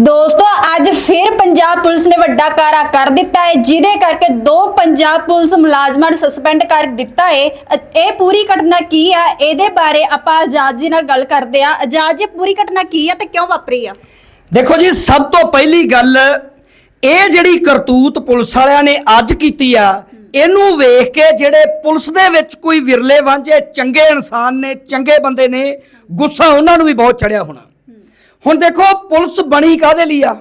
ਦੋਸਤੋ, ਅੱਜ ਫਿਰ ਪੰਜਾਬ ਪੁਲਿਸ ਨੇ ਵੱਡਾ ਕਾਰਾ ਕਰ ਦਿੱਤਾ ਹੈ, ਜਿਹਦੇ ਕਰਕੇ ਦੋ ਪੰਜਾਬ ਪੁਲਿਸ ਮੁਲਾਜ਼ਮਾਂ ਨੂੰ ਸਸਪੈਂਡ ਕਰ ਦਿੱਤਾ ਹੈ। ਅ- ਇਹ ਪੂਰੀ ਘਟਨਾ ਕੀ ਆ? ਇਹਦੇ ਬਾਰੇ ਆਪਾਂ ਆਜ਼ਾਦ ਜੀ ਨਾਲ ਗੱਲ ਕਰਦੇ ਆ ਆਜ਼ਾਦ ਜੀ, ਪੂਰੀ ਘਟਨਾ ਕੀ ਆ ਤੇ ਕਿਉਂ ਵਾਪਰੀ ਆ? ਦੇਖੋ ਜੀ, ਸਭ ਤੋਂ ਪਹਿਲੀ ਗੱਲ, ਇਹ ਜਿਹੜੀ ਕਰਤੂਤ ਪੁਲਿਸ ਵਾਲਿਆਂ ਨੇ ਅੱਜ ਕੀਤੀ ਆ, ਇਹਨੂੰ ਵੇਖ ਕੇ ਜਿਹੜੇ ਪੁਲਿਸ ਦੇ ਵਿੱਚ ਕੋਈ ਵਿਰਲੇ ਵਾਂਝੇ ਚੰਗੇ ਇਨਸਾਨ ਨੇ, ਚੰਗੇ ਬੰਦੇ ਨੇ, ਗੁੱਸਾ ਉਹਨਾਂ ਨੂੰ ਵੀ ਬਹੁਤ ਚੜਿਆ ਹੋਣਾ। ਹੁਣ ਦੇਖੋ, ਪੁਲਿਸ ਬਣੀ ਕਾਦੇ ਲਈ ਆ?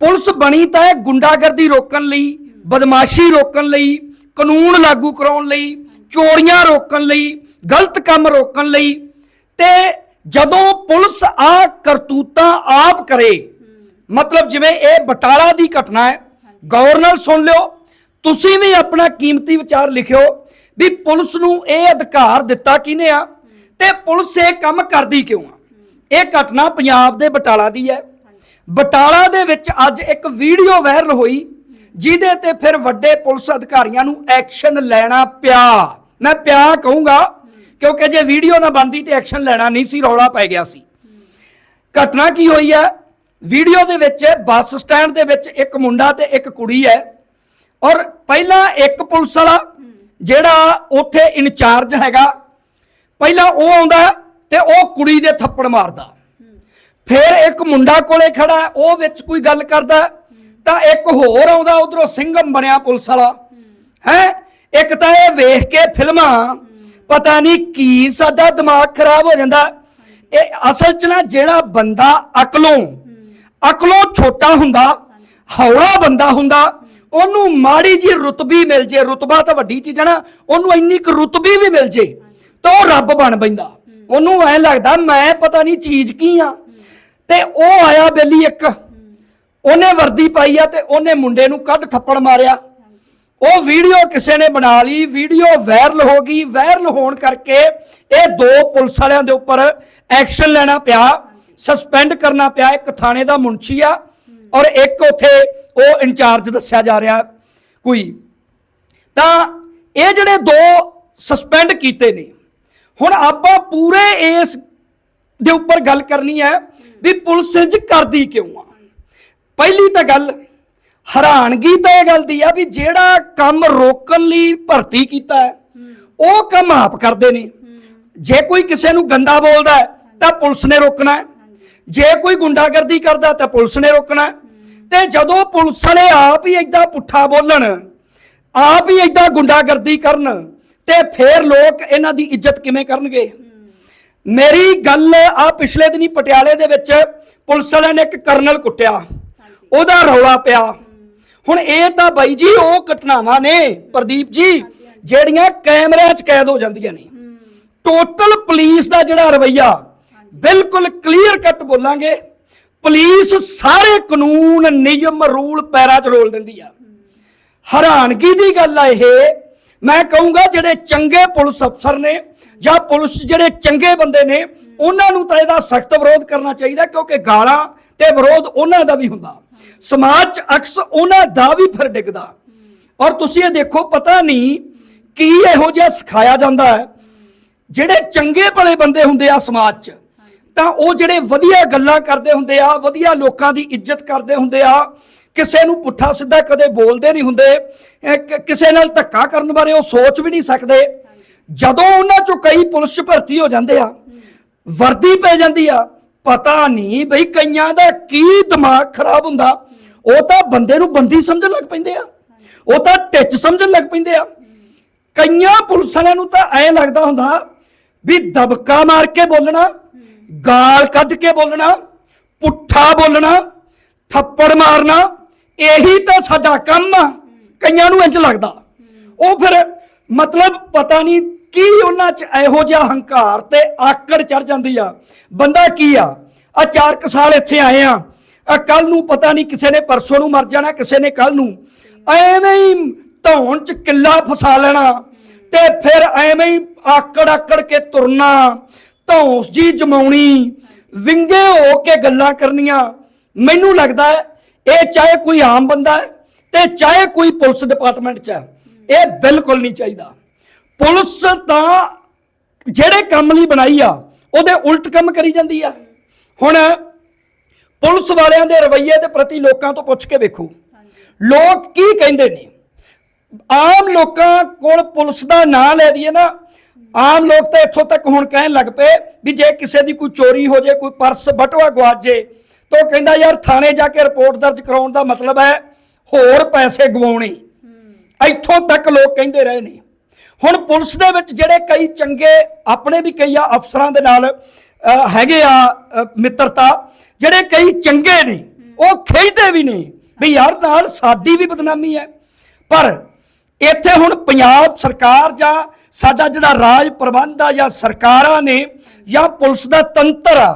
ਪੁਲਿਸ ਬਣੀ ਤਾਂ ਹੈ ਗੁੰਡਾਗਰਦੀ ਰੋਕਣ ਲਈ, ਬਦਮਾਸ਼ੀ ਰੋਕਣ ਲਈ, ਕਾਨੂੰਨ ਲਾਗੂ ਕਰਾਉਣ ਲਈ, ਚੋਰੀਆਂ ਰੋਕਣ ਲਈ, ਗਲਤ ਕੰਮ ਰੋਕਣ ਲਈ। ਤੇ ਜਦੋਂ ਪੁਲਿਸ ਆ ਕਰਤੂਤਾਂ ਆਪ ਕਰੇ, ਮਤਲਬ ਜਿਵੇਂ ਇਹ ਬਟਾਲਾ ਦੀ ਘਟਨਾ ਹੈ, ਗੌਰ ਨਾਲ ਸੁਣ ਲਿਓ, ਤੁਸੀਂ ਵੀ ਆਪਣਾ ਕੀਮਤੀ ਵਿਚਾਰ ਲਿਖਿਓ ਵੀ ਪੁਲਿਸ ਨੂੰ ਇਹ ਅਧਿਕਾਰ ਦਿੱਤਾ ਕਿਹਨੇ ਆ? ਤੇ ਪੁਲਿਸ ਇਹ ਕੰਮ ਕਰਦੀ ਕਿਉਂ ਆ? ਇਹ ਘਟਨਾ ਪੰਜਾਬ ਦੇ ਬਟਾਲਾ ਦੀ ਹੈ। ਬਟਾਲਾ ਦੇ ਵਿੱਚ ਅੱਜ ਇੱਕ ਵੀਡੀਓ ਵਾਇਰਲ ਹੋਈ, ਜਿਹਦੇ ਤੇ ਫਿਰ ਵੱਡੇ ਪੁਲਿਸ ਅਧਿਕਾਰੀਆਂ ਨੂੰ ਐਕਸ਼ਨ ਲੈਣਾ ਪਿਆ। ਮੈਂ ਪਿਆ ਕਹੂੰਗਾ, ਕਿਉਂਕਿ ਜੇ ਵੀਡੀਓ ਨਾ ਬਣਦੀ ਤੇ ਐਕਸ਼ਨ ਲੈਣਾ ਨਹੀਂ ਸੀ, ਰੌਲਾ ਪੈ ਗਿਆ ਸੀ। ਘਟਨਾ ਕੀ ਹੋਈ ਹੈ? ਵੀਡੀਓ ਦੇ ਵਿੱਚ, ਬੱਸ ਸਟੈਂਡ ਦੇ ਵਿੱਚ ਇੱਕ ਮੁੰਡਾ ਤੇ ਇੱਕ ਕੁੜੀ ਹੈ। ਔਰ ਪਹਿਲਾਂ ਇੱਕ ਪੁਲਿਸ ਵਾਲਾ, ਜਿਹੜਾ ਉੱਥੇ ਇਨਚਾਰਜ ਹੈਗਾ, ਪਹਿਲਾਂ ਉਹ ਆਉਂਦਾ ਤੇ ਉਹ ਕੁੜੀ ਦੇ ਥੱਪੜ ਮਾਰਦਾ। ਫਿਰ ਇੱਕ ਮੁੰਡਾ ਕੋਲੇ ਖੜਾ, ਉਹ ਵਿੱਚ ਕੋਈ ਗੱਲ ਕਰਦਾ, ਤਾਂ ਇੱਕ ਹੋਰ ਆਉਂਦਾ, ਉਧਰੋਂ ਸਿੰਘਮ ਬਣਿਆ ਪੁਲਿਸ ਵਾਲਾ। ਹੈ? ਇੱਕ ਤਾਂ ਇਹ ਵੇਖ ਕੇ ਫਿਲਮਾਂ, ਪਤਾ ਨਹੀਂ ਕੀ ਸਾਡਾ ਦਿਮਾਗ ਖਰਾਬ ਹੋ ਜਾਂਦਾ। ਇਹ ਅਸਲ 'ਚ ਨਾ ਜਿਹੜਾ ਬੰਦਾ ਅਕਲੋਂ ਅਕਲੋਂ ਛੋਟਾ ਹੁੰਦਾ, ਹੌਲਾ ਬੰਦਾ ਹੁੰਦਾ, ਉਹਨੂੰ ਮਾੜੀ ਜੀ ਰੁਤਬੀ ਮਿਲ ਜੇ। ਰੁਤਬਾ ਤਾਂ ਵੱਡੀ ਚੀਜ਼ ਹੈ ਨਾ, ਉਹਨੂੰ ਇੰਨੀ ਕੁ ਰੁਤਬੀ ਵੀ ਮਿਲ ਜੇ, ਤਾਂ ਉਹ ਰੱਬ ਬਣ ਪੈਂਦਾ। ਉਹਨੂੰ ਐ ਲੱਗਦਾ, ਮੈਂ ਪਤਾ ਨਹੀਂ ਚੀਜ਼ ਕੀ ਆ। ਤੇ ਉਹ ਆਇਆ ਬੇਲੀ ਇੱਕ। ਉਹਨੇ ਵਰਦੀ ਪਾਈ ਆ ਤੇ ਉਹਨੇ ਮੁੰਡੇ ਨੂੰ ਕੱਢ ਥੱਪੜ ਮਾਰਿਆ। ਉਹ ਵੀਡੀਓ ਕਿਸੇ ਨੇ ਬਣਾ ਲਈ। ਵੀਡੀਓ ਵਾਇਰਲ ਹੋ ਗਈ। ਵਾਇਰਲ ਹੋਣ ਕਰਕੇ ਇਹ ਦੋ ਪੁਲਿਸ ਵਾਲਿਆਂ ਦੇ ਉੱਪਰ ਐਕਸ਼ਨ ਲੈਣਾ ਪਿਆ। ਸਸਪੈਂਡ ਕਰਨਾ ਪਿਆ। ਇੱਕ ਥਾਣੇ ਦਾ ਮੁਨਸ਼ੀ ਆ ਔਰ ਇੱਕ ਉਥੇ ਉਹ ਇੰਚਾਰਜ ਦੱਸਿਆ ਜਾ ਰਿਹਾ ਕੋਈ। ਤਾਂ ਇਹ ਜਿਹੜੇ ਦੋ ਸਸਪੈਂਡ ਕੀਤੇ ਨੇ ਹੁਣ ਆਪਾਂ ਪੂਰੇ ਇਸ ਦੇ ਉੱਪਰ ਗੱਲ ਕਰਨੀ ਹੈ ਵੀ ਪੁਲਿਸ ਇੰਜ ਕਰਦੀ ਕਿਉਂ ਆ? ਪਹਿਲੀ ਤਾਂ ਗੱਲ, ਹੈਰਾਨਗੀ ਤਾਂ ਇਹ ਗੱਲ ਦੀ ਆ ਵੀ ਜਿਹੜਾ ਕੰਮ ਰੋਕਣ ਲਈ ਭਰਤੀ ਕੀਤਾ ਹੈ, ਉਹ ਕੰਮ ਆਪ ਕਰਦੇ ਨੇ। ਜੇ ਕੋਈ ਕਿਸੇ ਨੂੰ ਗੰਦਾ ਬੋਲਦਾ ਹੈ, ਤਾਂ ਪੁਲਿਸ ਨੇ ਰੋਕਣਾ ਹੈ। ਜੇ ਕੋਈ ਗੁੰਡਾਗਰਦੀ ਕਰਦਾ ਤਾਂ ਪੁਲਿਸ ਨੇ ਰੋਕਣਾ ਹੈ। ਤੇ ਜਦੋਂ ਪੁਲਿਸ ਵਾਲੇ ਆਪ ਹੀ ਏਦਾਂ ਪੁੱਠਾ ਬੋਲਣ, ਆਪ ਹੀ ਏਦਾਂ ਗੁੰਡਾਗਰਦੀ ਕਰਨ ਤੇ ਫੇਰ ਲੋਕ ਇਹਨਾਂ ਦੀ ਇੱਜ਼ਤ ਕਿਵੇਂ ਕਰਨਗੇ? ਮੇਰੀ ਗੱਲ ਆ ਪਿਛਲੇ ਦਿਨੀ ਪਟਿਆਲੇ ਦੇ ਵਿੱਚ ਪੁਲਿਸ ਵਾਲਿਆਂ ਨੇ ਇੱਕ ਕਰਨਲ ਕੁੱਟਿਆ। ਉਹਦਾ ਰੌਲਾ ਪਿਆ। ਹੁਣ ਇਹ ਤਾਂ ਬਾਈ ਜੀ ਉਹ ਘਟਨਾਵਾਂ ਨੇ ਪ੍ਰਦੀਪ ਜੀ ਜਿਹੜੀਆਂ ਕੈਮਰਿਆਂ 'ਚ ਕੈਦ ਹੋ ਜਾਂਦੀਆਂ ਨੇ। ਟੋਟਲ ਪੁਲਿਸ ਦਾ ਜਿਹੜਾ ਰਵਈਆ ਬਿਲਕੁਲ ਕਲੀਅਰ ਕੱਟ ਬੋਲਾਂਗੇ ਪੁਲਿਸ ਸਾਰੇ ਕਾਨੂੰਨ ਨਿਯਮ ਰੂਲ ਪੈਰਾਂ 'ਚ ਰੋਲ ਦਿੰਦੀ ਆ। ਹੈਰਾਨਗੀ ਦੀ ਗੱਲ ਆ ਇਹ ਮੈਂ ਕਹੂੰਗਾ ਜਿਹੜੇ ਚੰਗੇ ਪੁਲਿਸ ਅਫਸਰ ਨੇ ਜਾਂ ਪੁਲਿਸ ਜਿਹੜੇ ਚੰਗੇ ਬੰਦੇ ਨੇ, ਉਹਨਾਂ ਨੂੰ ਤਾਂ ਇਹਦਾ ਸਖਤ ਵਿਰੋਧ ਕਰਨਾ ਚਾਹੀਦਾ ਕਿਉਂਕਿ ਗਾਲਾਂ ਤੇ ਵਿਰੋਧ ਉਹਨਾਂ ਦਾ ਵੀ ਹੁੰਦਾ। ਸਮਾਜ 'ਚ ਅਕਸ ਉਹਨਾਂ ਦਾ ਵੀ ਫਿਰ ਡਿੱਗਦਾ। ਔਰ ਤੁਸੀਂ ਇਹ ਦੇਖੋ, ਪਤਾ ਨਹੀਂ ਕੀ ਇਹੋ ਜਿਹਾ ਸਿਖਾਇਆ ਜਾਂਦਾ ਹੈ। ਜਿਹੜੇ ਚੰਗੇ ਭਲੇ ਬੰਦੇ ਹੁੰਦੇ ਆ ਸਮਾਜ 'ਚ, ਤਾਂ ਉਹ ਜਿਹੜੇ ਵਧੀਆ ਗੱਲਾਂ ਕਰਦੇ ਹੁੰਦੇ ਆ, ਵਧੀਆ ਲੋਕਾਂ ਦੀ ਇੱਜ਼ਤ ਕਰਦੇ ਹੁੰਦੇ ਆ ਕਿਸੇ ਨੂੰ ਪੁੱਠਾ ਸਿੱਧਾ ਕਦੇ ਬੋਲਦੇ ਨਹੀਂ ਹੁੰਦੇ ਕਿਸੇ ਨਾਲ ਧੱਕਾ ਕਰਨ ਬਾਰੇ ਉਹ ਸੋਚ ਵੀ ਨਹੀਂ ਸਕਦੇ। ਜਦੋਂ ਉਹਨਾਂ ਚੋਂ ਕਈ ਪੁਲਿਸ 'ਚ ਭਰਤੀ ਹੋ ਜਾਂਦੇ ਆ, ਵਰਦੀ ਪੈ ਜਾਂਦੀ ਆ, ਪਤਾ ਨਹੀਂ ਬਈ ਕਈਆਂ ਦਾ ਕੀ ਦਿਮਾਗ ਖਰਾਬ ਹੁੰਦਾ। ਉਹ ਤਾਂ ਬੰਦੇ ਨੂੰ ਬੰਦੀ ਸਮਝਣ ਲੱਗ ਪੈਂਦੇ ਆ। ਉਹ ਤਾਂ ਟਿੱਚ ਸਮਝਣ ਲੱਗ ਪੈਂਦੇ ਆ। ਕਈਆਂ ਪੁਲਿਸ ਵਾਲਿਆਂ ਨੂੰ ਤਾਂ ਐ ਲੱਗਦਾ ਹੁੰਦਾ ਵੀ ਦਬਕਾ ਮਾਰ ਕੇ ਬੋਲਣਾ, ਗਾਲ ਕੱਢ ਕੇ ਬੋਲਣਾ, ਪੁੱਠਾ ਬੋਲਣਾ, ਥੱਪੜ ਮਾਰਨਾ ਇਹੀ ਤਾਂ ਸਾਡਾ ਕੰਮ ਆ ਕਈਆਂ ਨੂੰ ਇੰਜ ਲੱਗਦਾ। ਉਹ ਫਿਰ ਮਤਲਬ ਪਤਾ ਨਹੀਂ ਕੀ ਉਹਨਾਂ 'ਚ ਇਹੋ ਜਿਹਾ ਹੰਕਾਰ ਤੇ ਆਕੜ ਚੜ ਜਾਂਦੀ ਆ। ਬੰਦਾ ਕੀ ਆ? ਆ ਚਾਰ ਕੁ ਸਾਲ ਇੱਥੇ ਆਏ ਆ। ਆ ਕੱਲ ਨੂੰ ਪਤਾ ਨਹੀਂ ਕਿਸੇ ਨੇ ਪਰਸੋਂ ਨੂੰ ਮਰ ਜਾਣਾ, ਕਿਸੇ ਨੇ ਕੱਲ ਨੂੰ। ਐਵੇਂ ਹੀ ਧੌਣ 'ਚ ਕਿੱਲਾ ਫਸਾ ਲੈਣਾ ਤੇ ਫਿਰ ਐਵੇਂ ਹੀ ਆਕੜ ਆਕੜ ਕੇ ਤੁਰਨਾ, ਧੌਂਸ ਜੀ ਜਮਾਉਣੀ, ਵਿੰਗੇ ਹੋ ਕੇ ਗੱਲਾਂ ਕਰਨੀਆਂ। ਮੈਨੂੰ ਲੱਗਦਾ ਹੈ ਇਹ ਚਾਹੇ ਕੋਈ ਆਮ ਬੰਦਾ ਹੈ ਤੇ ਚਾਹੇ ਕੋਈ ਪੁਲਿਸ ਡਿਪਾਰਟਮੈਂਟ 'ਚ ਹੈ, ਇਹ ਬਿਲਕੁਲ ਨਹੀਂ ਚਾਹੀਦਾ। ਪੁਲਿਸ ਤਾਂ ਜਿਹੜੇ ਕੰਮ ਲਈ ਬਣਾਈ ਆ, ਉਹਦੇ ਉਲਟ ਕੰਮ ਕਰੀ ਜਾਂਦੀ ਆ। ਹੁਣ ਪੁਲਿਸ ਵਾਲਿਆਂ ਦੇ ਰਵੱਈਏ ਦੇ ਪ੍ਰਤੀ ਲੋਕਾਂ ਤੋਂ ਪੁੱਛ ਕੇ ਵੇਖੋ। ਲੋਕ ਕੀ ਕਹਿੰਦੇ ਨੇ? ਆਮ ਲੋਕਾਂ ਕੋਲ ਪੁਲਿਸ ਦਾ ਨਾਂ ਲੈ ਦਈਏ ਨਾ, ਆਮ ਲੋਕ ਤਾਂ ਇੱਥੋਂ ਤੱਕ ਹੁਣ ਕਹਿਣ ਲੱਗ ਪਏ ਵੀ ਜੇ ਕਿਸੇ ਦੀ ਕੋਈ ਚੋਰੀ ਹੋ ਜੇ, ਕੋਈ ਪਰਸ ਬਟਵਾ ਗਵਾਚ ਤਾਂ ਕਹਿੰਦਾ ਯਾਰ ਥਾਣੇ ਜਾ ਕੇ ਰਿਪੋਰਟ ਦਰਜ ਕਰਾਉਣ ਦਾ ਮਤਲਬ ਹੈ ਹੋਰ ਪੈਸੇ ਗਵਾਉਣੇ। ਇੱਥੋਂ ਤੱਕ ਲੋਕ ਕਹਿੰਦੇ ਰਹੇ ਨੇ। ਹੁਣ ਪੁਲਿਸ ਦੇ ਵਿੱਚ ਜਿਹੜੇ ਕਈ ਚੰਗੇ ਆਪਣੇ ਵੀ ਕਈ ਆ ਅਫਸਰਾਂ ਦੇ ਨਾਲ ਹੈਗੇ ਆ ਮਿੱਤਰਤਾ, ਜਿਹੜੇ ਕਈ ਚੰਗੇ ਨੇ, ਉਹ ਖਿੱਚਦੇ ਵੀ ਨੇ ਵੀ ਯਾਰ ਨਾਲ ਸਾਡੀ ਵੀ ਬਦਨਾਮੀ ਹੈ। ਪਰ ਇੱਥੇ ਹੁਣ ਪੰਜਾਬ ਸਰਕਾਰ ਜਾਂ ਸਾਡਾ ਜਿਹੜਾ ਰਾਜ ਪ੍ਰਬੰਧ ਆ ਜਾਂ ਸਰਕਾਰਾਂ ਨੇ ਜਾਂ ਪੁਲਿਸ ਦਾ ਤੰਤਰ ਆ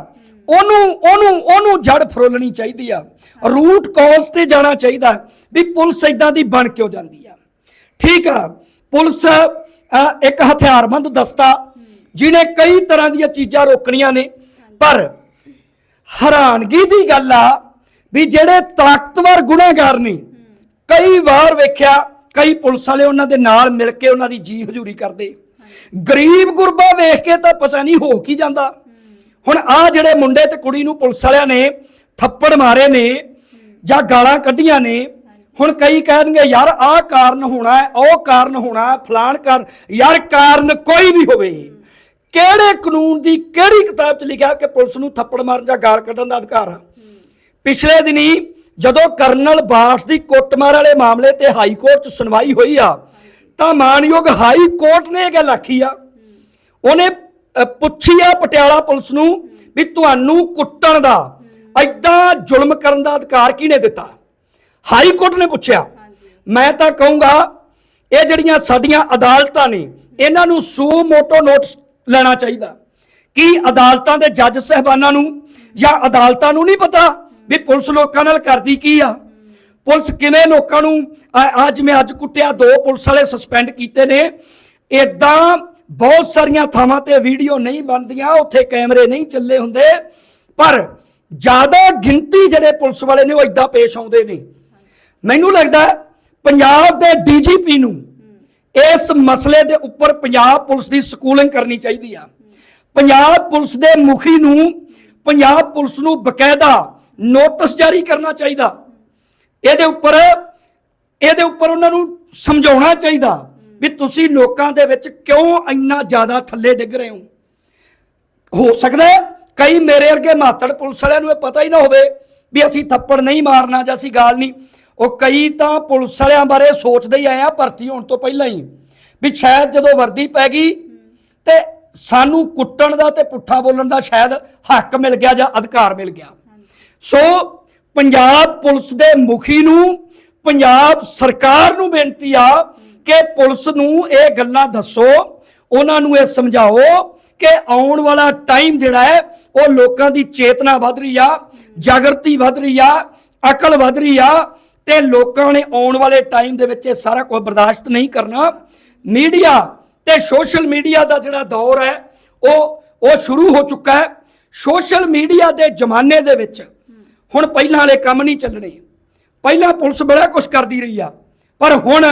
ਉਹਨੂੰ ਉਹਨੂੰ ਉਹਨੂੰ ਜੜ ਫਰੋਲਣੀ ਚਾਹੀਦੀ ਆ। ਰੂਟ ਕਾਜ਼ ਤੇ ਜਾਣਾ ਚਾਹੀਦਾ ਵੀ ਪੁਲਿਸ ਇਦਾਂ ਦੀ ਬਣ ਕਿਉਂ ਜਾਂਦੀ ਆ। ਠੀਕ ਆ, ਪੁਲਿਸ ਇੱਕ ਹਥਿਆਰਬੰਦ ਦਸਤਾ, ਜਿਹਨੇ ਕਈ ਤਰ੍ਹਾਂ ਦੀਆਂ ਚੀਜ਼ਾਂ ਰੋਕਣੀਆਂ ਨੇ, ਪਰ ਹੈਰਾਨਗੀ ਦੀ ਗੱਲ ਆ ਵੀ ਜਿਹੜੇ ਤਾਕਤਵਰ ਗੁਨਾਹਗਾਰ ਨੇ, ਕਈ ਵਾਰ ਵੇਖਿਆ, ਕਈ ਪੁਲਿਸ ਵਾਲੇ ਉਹਨਾਂ ਦੇ ਨਾਲ ਮਿਲ ਕੇ ਉਹਨਾਂ ਦੀ ਜੀ ਹਜ਼ੂਰੀ ਕਰਦੇ। ਗਰੀਬ ਗੁਰਬਾ ਵੇਖ ਕੇ ਤਾਂ ਪਤਾ ਨਹੀਂ ਹੋ ਕੀ ਜਾਂਦਾ। ਹੁਣ ਆ ਜਿਹੜੇ ਮੁੰਡੇ ਤੇ ਕੁੜੀ ਨੂੰ ਪੁਲਿਸ ਵਾਲਿਆਂ ਨੇ ਥੱਪੜ ਮਾਰੇ ਨੇ ਜਾਂ ਗਾਲਾਂ ਕੱਢੀਆਂ ਨੇ ਹੁਣ ਕਈ ਕਹਿਣਗੇ ਯਾਰ ਆਹ ਕਾਰਨ ਹੋਣਾ ਹੈ ਉਹ ਕਾਰਨ ਹੋਣਾ ਹੈ, ਫਲਾਣ ਕਾਰਨ ਯਾਰ ਕਾਰਨ ਕੋਈ ਵੀ ਹੋਵੇ। ਕਿਹੜੇ ਕਾਨੂੰਨ ਦੀ ਕਿਹੜੀ ਕਿਤਾਬ 'ਚ ਲਿਖਿਆ ਕਿ ਪੁਲਿਸ ਨੂੰ ਥੱਪੜ ਮਾਰਨ ਜਾਂ ਗਾਲ ਕੱਢਣ ਦਾ ਅਧਿਕਾਰ ਆ? ਪਿਛਲੇ ਦਿਨੀ ਜਦੋਂ ਕਰਨਲ ਬਾਠ ਦੀ ਕੁੱਟਮਾਰ ਵਾਲੇ ਮਾਮਲੇ ਤੇ ਹਾਈ ਕੋਰਟ 'ਚ ਸੁਣਵਾਈ ਹੋਈ ਆ ਤਾਂ ਮਾਨਯੋਗ ਹਾਈ ਕੋਰਟ ਨੇ ਇਹ ਗੱਲ ਆਖੀ ਆ। ਉਹਨੇ ਪੁੱਛੀ ਆ ਪਟਿਆਲਾ ਪੁਲਿਸ ਨੂੰ ਵੀ ਤੁਹਾਨੂੰ ਕੁੱਟਣ ਦਾ ਐਦਾਂ ਜ਼ੁਲਮ ਕਰਨ ਦਾ ਅਧਿਕਾਰ ਕਿਹਨੇ ਦਿੱਤਾ? ਹਾਈ ਕੋਰਟ ਨੇ ਪੁੱਛਿਆ। ਮੈਂ ਤਾਂ ਕਹੂੰਗਾ ਇਹ ਜਿਹੜੀਆਂ ਸਾਡੀਆਂ ਅਦਾਲਤਾਂ ਨੇ ਇਹਨਾਂ ਨੂੰ ਸੂ ਮੋਟੋ ਨੋਟਿਸ ਲੈਣਾ ਚਾਹੀਦਾ। ਕੀ ਅਦਾਲਤਾਂ ਦੇ ਜੱਜ ਸਹਿਬਾਨਾਂ ਨੂੰ ਜਾਂ ਅਦਾਲਤਾਂ ਨੂੰ ਨਹੀਂ ਪਤਾ ਵੀ ਪੁਲਿਸ ਲੋਕਾਂ ਨਾਲ ਕਰਦੀ ਕੀ ਆ? ਪੁਲਿਸ ਕਿਵੇਂ ਲੋਕਾਂ ਨੂੰ ਅੱਜ ਮੈਂ ਅੱਜ ਕੁੱਟਿਆ ਦੋ ਪੁਲਿਸ ਵਾਲੇ ਸਸਪੈਂਡ ਕੀਤੇ ਨੇ। ਇਦਾਂ ਬਹੁਤ ਸਾਰੀਆਂ ਥਾਵਾਂ ਤੇ ਵੀਡੀਓ ਨਹੀਂ ਬਣਦੀਆਂ, ਉੱਥੇ ਕੈਮਰੇ ਨਹੀਂ ਚੱਲੇ ਹੁੰਦੇ, ਪਰ ਜ਼ਿਆਦਾ ਗਿਣਤੀ ਜਿਹੜੇ ਪੁਲਿਸ ਵਾਲੇ ਨੇ ਉਹ ਇਦਾਂ ਪੇਸ਼ ਆਉਂਦੇ ਨੇ। ਮੈਨੂੰ ਲੱਗਦਾ ਪੰਜਾਬ ਦੇ ਡੀਜੀਪੀ ਨੂੰ ਇਸ ਮਸਲੇ ਦੇ ਉੱਪਰ ਪੰਜਾਬ ਪੁਲਿਸ ਦੀ ਸਕੂਲਿੰਗ ਕਰਨੀ ਚਾਹੀਦੀ ਆ। ਪੰਜਾਬ ਪੁਲਿਸ ਦੇ ਮੁਖੀ ਨੂੰ, ਪੰਜਾਬ ਪੁਲਿਸ ਨੂੰ ਬਕਾਇਦਾ ਨੋਟਿਸ ਜਾਰੀ ਕਰਨਾ ਚਾਹੀਦਾ। ਇਹਦੇ ਉੱਪਰ ਇਹਦੇ ਉੱਪਰ ਉਹਨਾਂ ਨੂੰ ਸਮਝਾਉਣਾ ਚਾਹੀਦਾ। ਵੀ ਤੁਸੀਂ ਲੋਕਾਂ ਦੇ ਵਿੱਚ ਕਿਉਂ ਇੰਨਾ ਜ਼ਿਆਦਾ ਥੱਲੇ ਡਿੱਗ ਰਹੇ ਹੋ? ਹੋ ਸਕਦਾ ਕਈ ਮੇਰੇ ਵਰਗੇ ਮਾਤੜ ਪੁਲਿਸ ਵਾਲਿਆਂ ਨੂੰ ਇਹ ਪਤਾ ਹੀ ਨਾ ਹੋਵੇ ਵੀ ਅਸੀਂ ਥੱਪੜ ਨਹੀਂ ਮਾਰਨਾ ਜਾਂ ਅਸੀਂ ਗਾਲ ਨਹੀਂ। ਉਹ ਕਈ ਤਾਂ ਪੁਲਿਸ ਵਾਲਿਆਂ ਬਾਰੇ ਸੋਚਦੇ ਹੀ ਆਏ ਆ, ਭਰਤੀ ਹੋਣ ਤੋਂ ਪਹਿਲਾਂ ਹੀ। ਵੀ ਸ਼ਾਇਦ ਜਦੋਂ ਵਰਦੀ ਪੈ ਗਈ ਤੇ ਸਾਨੂੰ ਕੁੱਟਣ ਦਾ ਤੇ ਪੁੱਠਾ ਬੋਲਣ ਦਾ ਸ਼ਾਇਦ ਹੱਕ ਮਿਲ ਗਿਆ ਜਾਂ ਅਧਿਕਾਰ ਮਿਲ ਗਿਆ। ਸੋ ਪੰਜਾਬ ਪੁਲਿਸ ਦੇ ਮੁਖੀ ਨੂੰ, ਪੰਜਾਬ ਸਰਕਾਰ ਨੂੰ ਬੇਨਤੀ ਆ ਕਿ ਪੁਲਿਸ ਨੂੰ ਇਹ ਗੱਲਾਂ ਦੱਸੋ, ਉਹਨਾਂ ਨੂੰ ਇਹ ਸਮਝਾਓ ਕਿ ਆਉਣ ਵਾਲਾ ਟਾਈਮ ਜਿਹੜਾ ਹੈ, ਉਹ ਲੋਕਾਂ ਦੀ ਚੇਤਨਾ ਵੱਧ ਰਹੀ ਆ, ਜਾਗਰਤੀ ਵੱਧ ਰਹੀ ਆ, ਅਕਲ ਵੱਧ ਰਹੀ ਆ ਤੇ ਲੋਕਾਂ ਨੇ ਆਉਣ ਵਾਲੇ ਟਾਈਮ ਦੇ ਵਿੱਚ ਇਹ ਸਾਰਾ ਕੁਝ ਬਰਦਾਸ਼ਤ ਨਹੀਂ ਕਰਨਾ। ਮੀਡੀਆ ਤੇ ਸੋਸ਼ਲ ਮੀਡੀਆ ਦਾ ਜਿਹੜਾ ਦੌਰ ਹੈ, ਉਹ ਉਹ ਸ਼ੁਰੂ ਹੋ ਚੁੱਕਾ ਹੈ। ਸੋਸ਼ਲ ਮੀਡੀਆ ਦੇ ਜ਼ਮਾਨੇ ਦੇ ਵਿੱਚ, ਹੁਣ ਪਹਿਲਾਂ ਵਾਲੇ ਕੰਮ ਨਹੀਂ ਚੱਲਣੇ। ਪਹਿਲਾਂ ਪੁਲਿਸ ਬੜਾ ਕੁਝ ਕਰਦੀ ਰਹੀ ਆ, ਪਰ ਹੁਣ